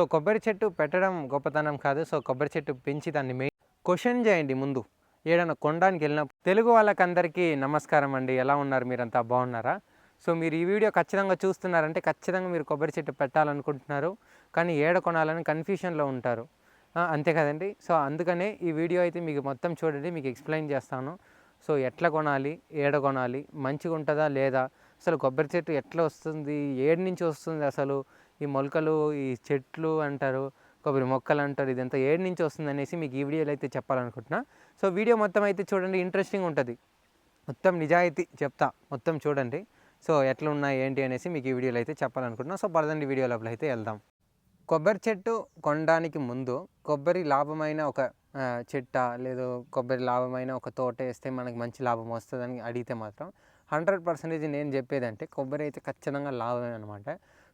So కొబ్బరి చెట్టు పెట్టడం గొప్పతనం కాదు. సో కొబ్బరి చెట్టు పెంచి దాన్ని మెయిన్ క్వశ్చన్ చేయండి ముందు. ఏడన్నా కొనడానికి వెళ్ళినప్పుడు తెలుగు వాళ్ళకందరికీ నమస్కారం అండి. ఎలా ఉన్నారు మీరంతా? బాగున్నారా? సో మీరు ఈ వీడియో ఖచ్చితంగా చూస్తున్నారంటే ఖచ్చితంగా మీరు కొబ్బరి చెట్టు పెట్టాలనుకుంటున్నారు. కానీ ఏడ కొనాలని కన్ఫ్యూషన్లో ఉంటారు. అంతే కదండి. సో అందుకనే ఈ వీడియో అయితే మీకు మొత్తం చూడండి. మీకు ఎక్స్ప్లెయిన్ చేస్తాను. సో ఎట్లా కొనాలి? ఏడ కొనాలి? మంచిగా ఉంటుందా లేదా? అసలు కొబ్బరి చెట్టు ఎట్లా వస్తుంది? ఏడు నుంచి వస్తుంది అసలు? ఈ మొలకలు ఈ చెట్లు అంటారు కొబ్బరి మొక్కలు అంటారు ఇదంతా ఏడు నుంచి వస్తుంది అనేసి మీకు ఈ వీడియోలో అయితే చెప్పాలనుకుంటున్నా. సో వీడియో మొత్తం అయితే చూడండి ఇంట్రెస్టింగ్ ఉంటుంది. మొత్తం నిజాయితీ చెప్తా మొత్తం చూడండి. సో ఎట్లా ఉన్నాయి ఏంటి అనేసి మీకు ఈ వీడియోలో అయితే చెప్పాలనుకుంటున్నా. సో పడదండి వీడియో లోపల అయితే వెళ్దాం. కొబ్బరి చెట్టు కొనడానికి ముందు కొబ్బరి లాభమైన ఒక చెట్ట లేదు కొబ్బరి లాభమైన ఒక తోట వేస్తే మనకి మంచి లాభం వస్తుందని అడిగితే మాత్రం హండ్రెడ్ పర్సెంటేజ్ నేను చెప్పేదంటే కొబ్బరి అయితే ఖచ్చితంగా లాభమే అనమాట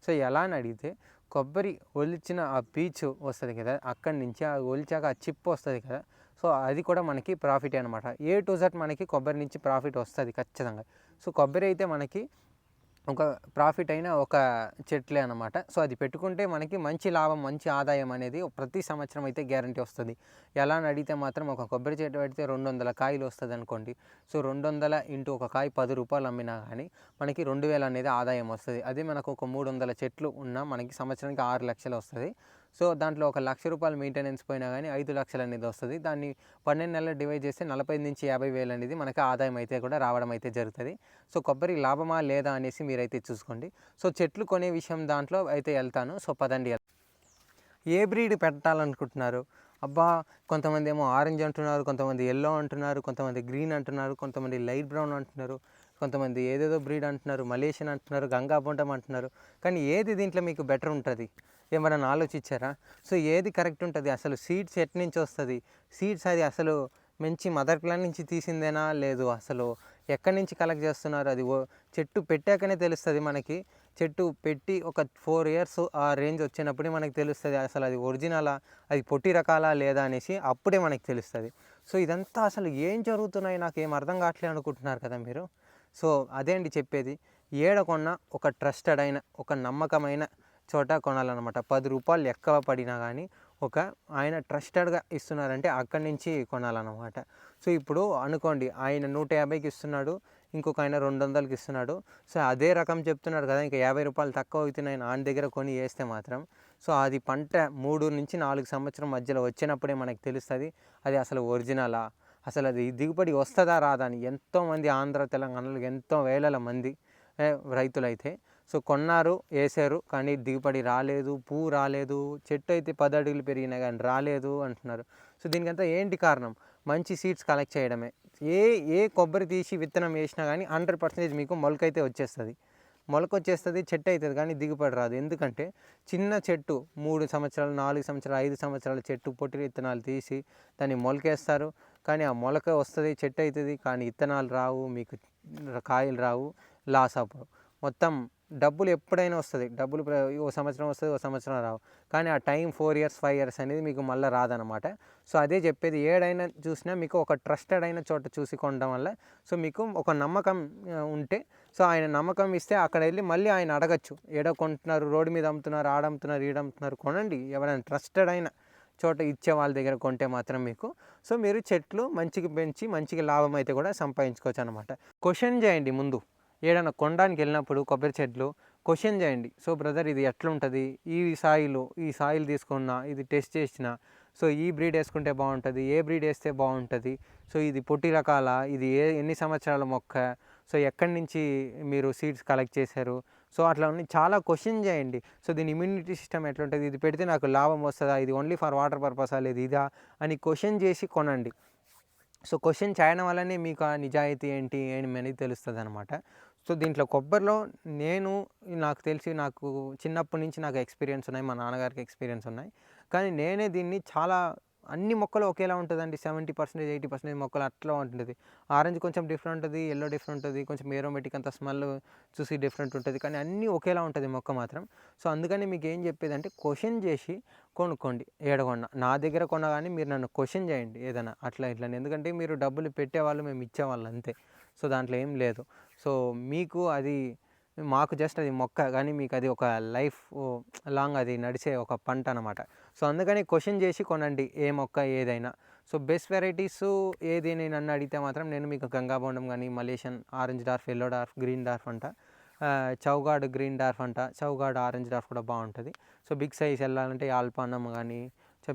సో ఎలా అని అడిగితే కొబ్బరి ఒలిచిన ఆ పీచు వస్తుంది కదా అక్కడి నుంచి ఆ ఒలిచాక ఆ చిప్ వస్తుంది కదా సో అది కూడా మనకి ప్రాఫిట్ అనమాట ఏ టు జెడ్ మనకి కొబ్బరి నుంచి ప్రాఫిట్ వస్తుంది ఖచ్చితంగా. సో కొబ్బరి అయితే మనకి ఒక ప్రాఫిట్ అయిన ఒక చెట్లే అనమాట సో అది పెట్టుకుంటే మనకి మంచి లాభం మంచి ఆదాయం అనేది ప్రతి సంవత్సరం అయితే గ్యారంటీ వస్తుంది. ఎలా అని అడిగితే మాత్రం ఒక కొబ్బరి చెట్టు పెడితే రెండు వందల కాయలు వస్తుంది అనుకోండి సో రెండు వందల ఇంటూ ఒక కాయ పది రూపాయలు అమ్మినా కానీ మనకి రెండు వేలు అనేది ఆదాయం వస్తుంది. అదే మనకు ఒక మూడు వందల చెట్లు ఉన్నా మనకి సంవత్సరానికి ఆరు లక్షలు వస్తుంది. సో దాంట్లో ఒక లక్ష రూపాయలు మెయింటెనెన్స్ పోయినా కానీ ఐదు లక్షలు అనేది వస్తుంది. దాన్ని పన్నెండు నెలలు డివైడ్ చేస్తే నలభై నుంచి యాభై వేలు అనేది మనకి ఆదాయం అయితే కూడా రావడం అయితే జరుగుతుంది. సో కొబ్బరి లాభమా లేదా అనేసి మీరైతే చూసుకోండి. సో చెట్లు కొనే విషయం దాంట్లో అయితే వెళ్తాను. సో పదండి. ఏ బ్రీడ్ పెట్టాలనుకుంటున్నారు? అబ్బా కొంతమంది ఏమో ఆరెంజ్ అంటున్నారు కొంతమంది ఎల్లో అంటున్నారు కొంతమంది గ్రీన్ అంటున్నారు కొంతమంది లైట్ బ్రౌన్ అంటున్నారు కొంతమంది ఏదేదో బ్రీడ్ అంటున్నారు మలేషియన్ అంటున్నారు గంగా బొండం అంటున్నారు. కానీ ఏది దీంట్లో మీకు బెటర్ ఉంటుంది? ఏమైనా ఆలోచించారా? సో ఏది కరెక్ట్ ఉంటుంది? అసలు సీడ్స్ ఎట్ నుంచి వస్తుంది? సీడ్స్ అది అసలు మంచి మదర్ ప్లాన్ నుంచి తీసిందేనా? లేదు అసలు ఎక్కడి నుంచి కలెక్ట్ చేస్తున్నారు? అది ఓ చెట్టు పెట్టాకనే తెలుస్తుంది మనకి. చెట్టు పెట్టి ఒక ఫోర్ ఇయర్స్ ఆ రేంజ్ వచ్చినప్పుడే మనకి తెలుస్తుంది అసలు అది ఒరిజినలా అది పొట్టి రకాలా లేదా అనేసి అప్పుడే మనకి తెలుస్తుంది. సో ఇదంతా అసలు ఏం జరుగుతున్నాయి? నాకు ఏం అర్థం కావట్లేదు అనుకుంటున్నారు కదా మీరు. సో అదే అండి చెప్పేది. ఏడ కొన్న ఒక ట్రస్టెడ్ అయిన ఒక నమ్మకమైన చోట కొనాలన్నమాట. పది రూపాయలు ఎక్కువ పడినా కానీ ఒక ఆయన ట్రస్టెడ్గా ఇస్తున్నారంటే అక్కడి నుంచి కొనాలన్నమాట. సో ఇప్పుడు అనుకోండి ఆయన నూట యాభైకి ఇస్తున్నాడు ఇంకొక ఆయన రెండు వందలకి ఇస్తున్నాడు. సో అదే రకం చెప్తున్నాడు కదా ఇంకా యాభై రూపాయలు తక్కువ అవుతున్నాయి ఆయన దగ్గర కొని వేస్తే మాత్రం. సో అది పంట మూడు నుంచి నాలుగు సంవత్సరం మధ్యలో వచ్చినప్పుడే మనకు తెలుస్తుంది అది అసలు ఒరిజినలా? అసలు అది దిగుబడి వస్తుందా రాదా అని ఎంతోమంది ఆంధ్ర తెలంగాణలో ఎంతో వేల మంది రైతులైతే సో కొన్నారు వేసారు కానీ దిగుబడి రాలేదు పువ్వు రాలేదు చెట్టు అయితే పది అడుగులు పెరిగినా కానీ రాలేదు అంటున్నారు. సో దీనికంతా ఏంటి కారణం? మంచి సీడ్స్ కలెక్ట్ చేయడమే. ఏ ఏ కొబ్బరి తీసి విత్తనం వేసినా కానీ హండ్రెడ్ పర్సెంటేజ్ మీకు మొలకైతే వచ్చేస్తుంది. మొలక వచ్చేస్తుంది చెట్టు అవుతుంది కానీ దిగుబడి రాదు. ఎందుకంటే చిన్న చెట్టు మూడు సంవత్సరాలు నాలుగు సంవత్సరాలు ఐదు సంవత్సరాల చెట్టు పొట్టి విత్తనాలు తీసి దాన్ని మొలకేస్తారు. కానీ ఆ మొలక వస్తుంది చెట్టు అవుతుంది కానీ విత్తనాలు రావు మీకు కాయలు రావు లాస్ అప్పుడు మొత్తం డబ్బులు ఎప్పుడైనా వస్తుంది. డబ్బులు ఓ సంవత్సరం వస్తుంది ఓ సంవత్సరం రావు. కానీ ఆ time four years five years అనేది మీకు మళ్ళీ రాదనమాట. సో అదే చెప్పేది ఏడైనా చూసినా మీకు ఒక ట్రస్టెడ్ అయిన చోట చూసి కొనడం వల్ల సో మీకు ఒక నమ్మకం ఉంటే సో ఆయన నమ్మకం ఇస్తే అక్కడ వెళ్ళి మళ్ళీ ఆయన అడగచ్చు. ఏడో కొంటున్నారు రోడ్డు మీద అమ్ముతున్నారు ఆడమ్ముతున్నారు ఈడమ్ముతున్నారు కొనండి. ఎవరైనా ట్రస్టెడ్ అయిన చోట ఇచ్చే వాళ్ళ దగ్గర కొంటే మాత్రం మీకు. సో మీరు చెట్లు మంచిగా పెంచి మంచిగా లాభం అయితే కూడా సంపాదించుకోవచ్చు అనమాట క్వశ్చన్ చేయండి ముందు. ఏడైనా కొనడానికి వెళ్ళినప్పుడు కొబ్బరి చెట్లు క్వశ్చన్ చేయండి. సో బ్రదర్ ఇది ఎట్లుంటుంది? ఈ సాయిలు ఈ సాయిల్ తీసుకున్నా ఇది టెస్ట్ చేసిన సో ఈ బ్రీడ్ వేసుకుంటే బాగుంటుంది? ఏ బ్రీడ్ వేస్తే బాగుంటుంది? సో ఇది పొట్టి రకాల? ఇది ఏ ఎన్ని సంవత్సరాల మొక్క? సో ఎక్కడి నుంచి మీరు సీడ్స్ కలెక్ట్ చేశారు? సో అట్లా ఉన్నాయి చాలా క్వశ్చన్ చేయండి. సో దీని ఇమ్యూనిటీ సిస్టమ్ ఎట్లుంటుంది? ఇది పెడితే నాకు లాభం వస్తుందా? ఇది ఓన్లీ ఫర్ వాటర్ పర్పసా లేదు ఇదా? అని క్వశ్చన్ చేసి కొనండి. సో క్వశ్చన్ చేయడం వల్లనే మీకు ఆ నిజాయితీ ఏంటి అని అనేది తెలుస్తుంది అనమాట సో దీంట్లో కొబ్బరిలో నేను నాకు తెలిసి నాకు చిన్నప్పటి నుంచి నాకు ఎక్స్పీరియన్స్ ఉన్నాయి మా నాన్నగారికి ఎక్స్పీరియన్స్ ఉన్నాయి. కానీ నేనే దీన్ని చాలా అన్ని మొక్కలు ఒకేలా ఉంటుందండి. సెవెంటీ పర్సెంటేజ్ ఎయిటీ పర్సెంటేజ్ మొక్కలు అట్లా ఉంటుంది. ఆరెంజ్ కొంచెం డిఫరెంట్ ఉంటుంది ఎల్లో డిఫరెంట్ ఉంటుంది కొంచెం ఏరోమెటిక్ అంత స్మెల్ చూసి డిఫరెంట్ ఉంటుంది. కానీ అన్నీ ఒకేలా ఉంటుంది మొక్క మాత్రం. సో అందుకని మీకు ఏం చెప్పేది అంటే క్వశ్చన్ చేసి కొనుక్కోండి ఏడగొన్న. నా దగ్గర కొన్న కానీ మీరు నన్ను క్వశ్చన్ చేయండి ఏదైనా అట్లా ఇట్లా అని. ఎందుకంటే మీరు డబ్బులు పెట్టేవాళ్ళు మేము ఇచ్చేవాళ్ళు అంతే. సో దాంట్లో ఏం లేదు. సో మీకు అది మాకు జస్ట్ అది మొక్క కానీ మీకు అది ఒక లైఫ్ లాంగ్ అది నడిచే ఒక పంట అనమాట సో అందుకని క్వశ్చన్ చేసి కొనండి ఏ మొక్క ఏదైనా. సో బెస్ట్ వెరైటీస్ ఏది నేను నన్ను అడిగితే మాత్రం నేను మీకు గంగాబొండం కానీ Malaysian orange dwarf yellow dwarf green dwarf అంట. చౌగాడ్ గ్రీన్ డార్ఫ్ అంట. చౌగాడ్ ఆరెంజ్ డార్ఫ్ కూడా బాగుంటుంది. సో బిగ్ సైజ్ వెళ్ళాలంటే ఆల్పానం కానీ సో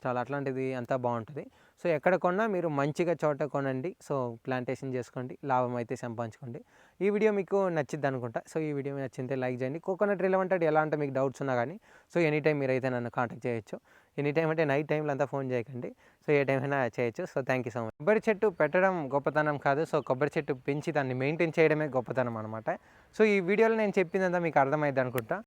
స్టాల్ అట్లాంటిది అంతా బాగుంటుంది. సో ఎక్కడ కొన్నా మీరు మంచిగా చోట కొనండి. సో ప్లాంటేషన్ చేసుకోండి లాభం అయితే సంపాదించుకోండి. ఈ వీడియో మీకు నచ్చిద్ది అనుకుంటా. సో ఈ వీడియో మీకు నచ్చితే లైక్ చేయండి. కోకోనట్ రిలవెంట్ అంటే ఎలా అంటే మీకు డౌట్స్ ఉన్నా కానీ సో ఎనీ టైం మీరైతే నన్ను కాంటాక్ట్ చేయొచ్చు. ఎనీ టైం అంటే నైట్ టైంలో అంతా ఫోన్ చేయకండి. సో ఏ టైం అయినా చేయొచ్చు. So thank you so much. కొబ్బరి చెట్టు పెట్టడం గొప్పతనం కాదు. సో కొబ్బరి చెట్టు పెంచి దాన్ని మెయింటైన్ చేయడమే గొప్పతనం అనమాట సో ఈ వీడియోలో నేను చెప్పిందంతా మీకు అర్థమైంది అనుకుంటా.